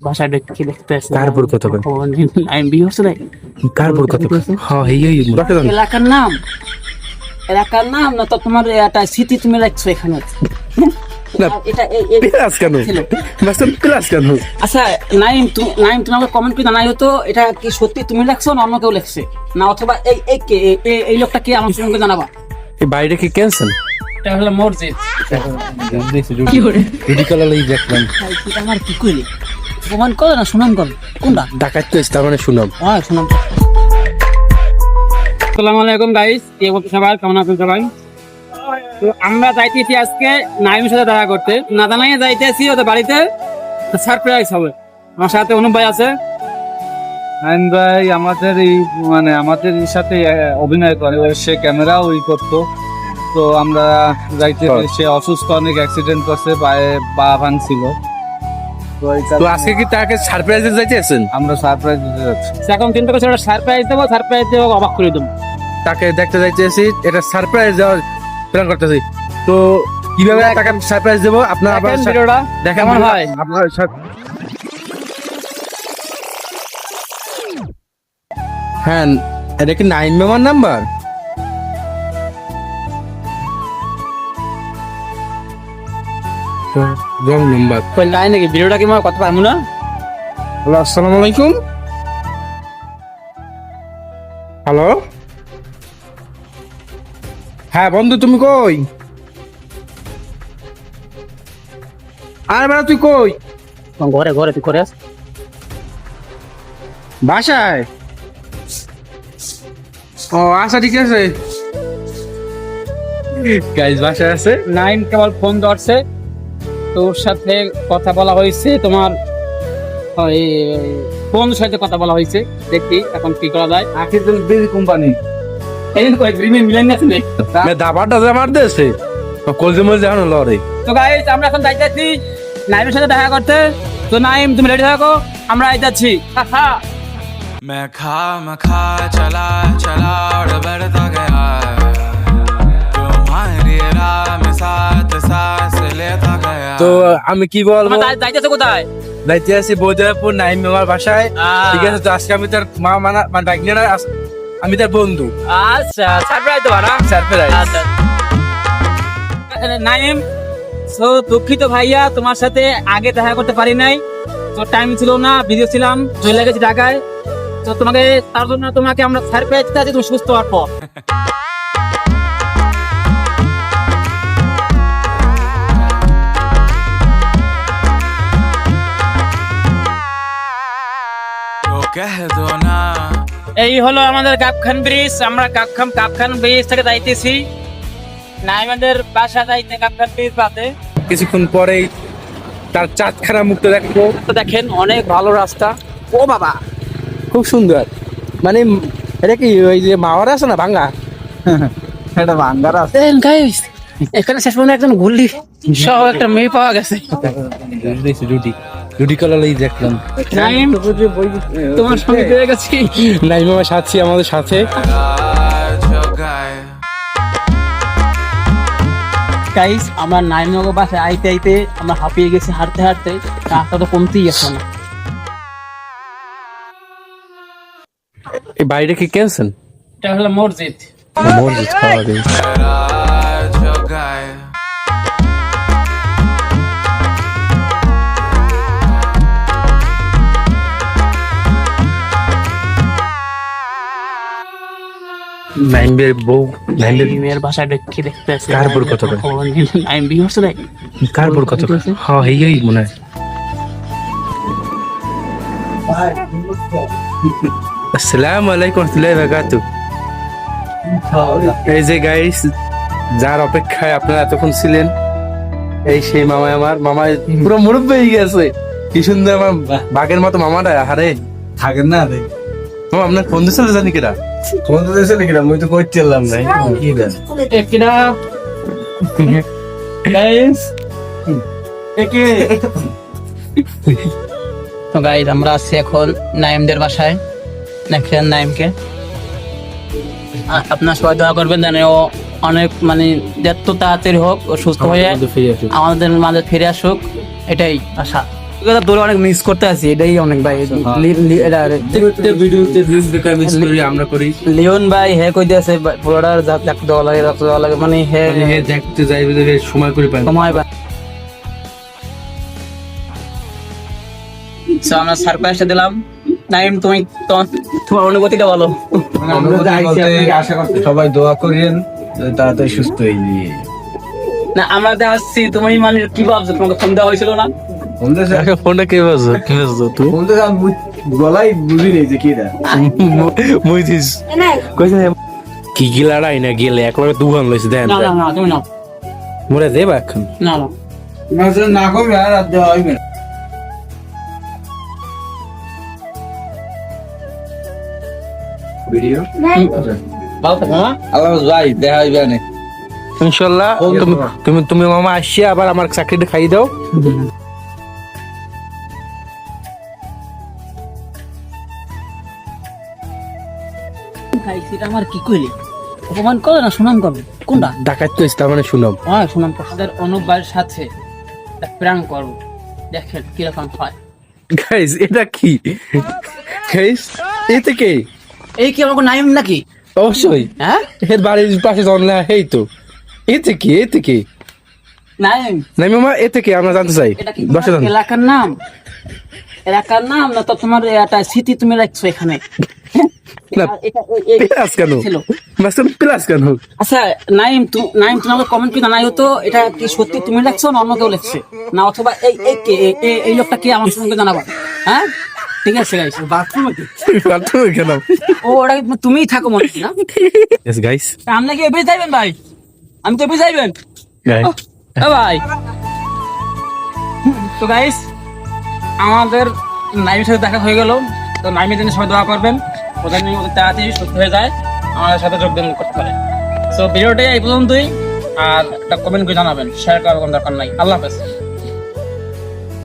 বাসায় দেখতে দেখতে আসছে কার বুড়ো আমি বিয়ে নাই। কার বড় হ্যাঁ এই এই এলাকার নাম? এলাকার নাম না তো তোমার একটা স্মৃতি তুমি রাখছো এখানে? এটা এ- এ- প্লাস কেন? ছিল। মাস্টার প্লাস কেন? আচ্ছা নাইম তুমি নাইম তুমি আমাকে কমেন্ট করে জানাই হতো এটা কি সত্যি তুমি লেখছো না অন্য কেউ লেখছে? না অথবা এই এই কে লোকটা কি আমার সঙ্গে জানাবা? এই বাইরে কি ক্যান্সেল এটা হলো মসজিদ। দেখলাম ভাই, এটা আমার কি কইলি প্রমাণ করে না সুনাম করে। কোনটা? ডাকাত তো তার মানে শুনাম হ্যাঁ শুনাম আসসালামু আলাইকুম গাইস কে বলতে সবাই? কেমন আছেন সবাই? তো আমরা যাইতেছি আজকে নাইমের সাথে দেখা করতে। না জানাই যাইতেছি ওদের বাড়িতে। সারপ্রাইজ হবে। আমার সাথে অনুপ ভাই আছে। আইন ভাই আমাদের এই মানে আমাদের এই সাথে অভিনয় করে। ও সে ক্যামেরা ওই করতো। তো আমরা যাইতে সে অসুস্থ অনেক অ্যাক্সিডেন্ট করছে পায়ে পা ভাঙছিল। তো আজকে কি তাকে সারপ্রাইজে যাইতেছেন আমরা সারপ্রাইজ দিতে যাচ্ছি। এখন চিন্তা করছে ওটা সারপ্রাইজ দেবো সারপ্রাইজ দেবো অবাক করে দেবো। তাকে দেখতে এটা সারপ্রাইজ দেওয়ার প্ল্যান করতেছি। তো কীভাবে তাকে সারপ্রাইজ দেবো? আপনার আবার দেখেন ভিডিওটা দেখেন কেমন হয়? আপনার হ্যাঁ এটা কি নাইন মেমার নাম্বার রং নাম্বার ওই লাইন নাকি? ভিডিওটা কি আমার কত পারব না? হ্যালো আসসালামু আলাইকুম। হ্যালো। হ্যাঁ বন্ধু তুমি কই? আরে বেড়া তুই কই? ঘরে ঘরে তুই করে আস। বাসায়? ও আচ্ছা ঠিক আছে। গাইজ বাসায় আছে। নাইম কেবল ফোন ধরছে। তোর সাথে কথা বলা হয়েছে তোমার ওই বন্ধুর সাথে কথা বলা হয়েছে দেখি এখন কি করা যায় আখির বিজি কোম্পানি এই কয়েক গ্রিমে মিলান আছে নাকি মে দাবাটা যে আমার দেশে কলজে মলজে এখন লড়ে তো গাইস আমরা এখন যাইতেছি নাইমের সাথে দেখা করতে তো নাইম তুমি রেডি থাকো আমরা আইতাছি হা मैं खा मैं खा चला चला और बढ़ता गया तुम्हारी राह में साथ सांस लेता गया তো আমি কি বলব? আমরা যাইতেছে কোথায়? যাইতে আছি বৈদ্যপুর নাইম মেমার বাসায়। ঠিক আছে তো আজকে আমি তার মা মানা মানে নিয়ে না আমি তার বন্ধু। আচ্ছা সারপ্রাইজ দেবো না? সারপ্রাইজ আচ্ছা। নাইম সো দুঃখিত ভাইয়া তোমার সাথে আগে দেখা করতে পারি নাই। তো টাইম ছিল না ভিডিও ছিলাম চলে গেছি ঢাকায়। তো তোমাকে তার জন্য তোমাকে আমরা সারপ্রাইজ দিতে আছি তুমি সুস্থ হওয়ার পর। এই হলো আমাদের কাপখান ব্রিজ আমরা কাপখান কাপখান ব্রিজ থেকে যাইতেছি। নাইমাদের বাসা যাইতে কাপখান ব্রিজ পাতে কিছুক্ষণ পরেই তার চাঁদখানা মুক্ত দেখব। দেখেন অনেক ভালো রাস্তা। ও বাবা! খুব সুন্দর। মানে এটা কি ওই যে মাওয়ার আছে না ভাঙ্গা? এটা ভাঙ্গার আছে। গাইস এখানে শেষ পর্যন্ত একজন গুল্লি সহ একটা মেয়ে পাওয়া গেছে। রুটি। রুডিকলালেই হ্যাঁ। আমাদের সাথে। গাইস আমরা বাসে আইতে আইতে আমরা হাঁপিয়ে গেছি হাঁটতে হাঁটতে। রাস্তা তো কমতেই আসছে না এই বাড়িটা কি কেনছেন? এটা হলো মসজিদ। মসজিদ খাওয়া দিন নাইমের বউ নাইমের দেখে দেখতে আসছে কার বুড়ো কথা? নাইম বিয়ে হচ্ছে কার বড় কথা হ্যাঁ এই এই মনে হয়। আসসালামু আলাইকুম রহমতুল্লাহি ওয়া বারাকাতুহু। এই যে গাইস যার অপেক্ষায় আপনারা এতক্ষণ ছিলেন এই সেই মামা আমার। মামা পুরো মুরব্বী হয়ে গেছে। কি সুন্দর আমার বাঘের মতো মামাটা হারে থাকেন না রে। মামা আপনার ফোন দিছিল জানি কিরা কোন দেশে নাকি না? মুই তো কই চললাম নাই কি দেন? একিরা গাইস একে তো গাইস আমরা আছি এখন নাইমদের বাসায়। নাইমকে। আপনার সবাই দোয়া করবেন যেন ও অনেক মানে যত তাড়াতাড়ি হোক ও সুস্থ হয়ে আমাদের মাঝে ফিরে আসুক। এটাই আশা। কথা তোর অনেক মিস করতে আছি এটাই অনেক ভাই। এটা প্রত্যেকটা ভিডিওতে বেকার মিস করি আমরা করি। লিওন ভাই হে কই দিয়েছে দেখতে দেওয়া লাগে রক্ত দেওয়া লাগে মানে হে মানে হে দেখতে যাইবে সময় করে পাই সময় So, আমরা সারপ্রাইজটা দিলাম। নাইম তুমি তোমার তোমার অনুভূতিটা বলো। সবাই দোয়া করেন তাড়াতাড়ি সুস্থ হয়ে না আমরা তো আসছি তুমি মানে কি ভাবছ? তোমাকে ফোন দেওয়া হয়েছিল না? ফোনটা কে বাজো? কে বাজো তুই গলাই বুঝি নেই যে কি এটা। কইছে কি গিলাড়াই না গেলে একবার দুহান লইছে দেন। না না না তুমি নাও। মরে দেবা এখন? না না। না করবে আর আর দেওয়া হইবে না। ভালো থাকো আল্লাহ ভাই দেখা হইবে না ইনশাআল্লাহ তুমি তুমি তুমি মামা আসিয়া আবার আমার চাকরিটা খাই দাও। সেটা আমার কি কইলি? অপমান করো না সুনাম করবে কোনটা? ডাকাত তো ইসলাম মানে শুনম হ্যাঁ সুনাম আমাদের অনুপ সাথে প্রাং করব দেখেন কীরকম হয়। গাইস এটা কি? গাইস এতে কে? এই কি আমাকে নাইম নাকি? অবশ্যই। হ্যাঁ? এর বাড়ির পাশে জনলা হেই তো। এতে কি? এতে কি? নাইম। নাই মামা এতে কি? আমরা জানতে চাই। এটা কি দশে তোমার জান। এলাকার নাম? এলাকার নাম না তো তোমার একটা স্মৃতি তুমি রাখছো এখানে? প্লাস কেন? মাস্টার প্লাস কেন? আচ্ছা নাইম তু- নাইম তোমাকে কমেন্ট করে। জানাই হতো এটা কি সত্যি তুমি লিখছো না অন্য কেউ লিখছে? না অথবা এই এই কে এ- এ- এই লোকটা কি আমার সঙ্গে জানাবা? হ্যাঁ? ঠিক আছে গাইস বাথরুমে বাথরুমে কেন? ও ওটা তুমিই থাকো মনে হয় না? গাইস আপনি কি যাইবেন ভাই? আমি তো এবার যাইবেন? ভাই। তো গাইস আমাদের নাইমের সাথে দেখা হয়ে গেল। তো নাইমের জন্য সবাই দোয়া করবেন। নিয়ে তাড়াতাড়ি সুস্থ হয়ে যায়, আমাদের সাথে যোগদান করতে পারে। সো ভিডিওটা এই পর্যন্তই, আর একটা কমেন্ট করে জানাবেন শেয়ার করার কোনো দরকার নাই। আল্লাহ হাফেজ।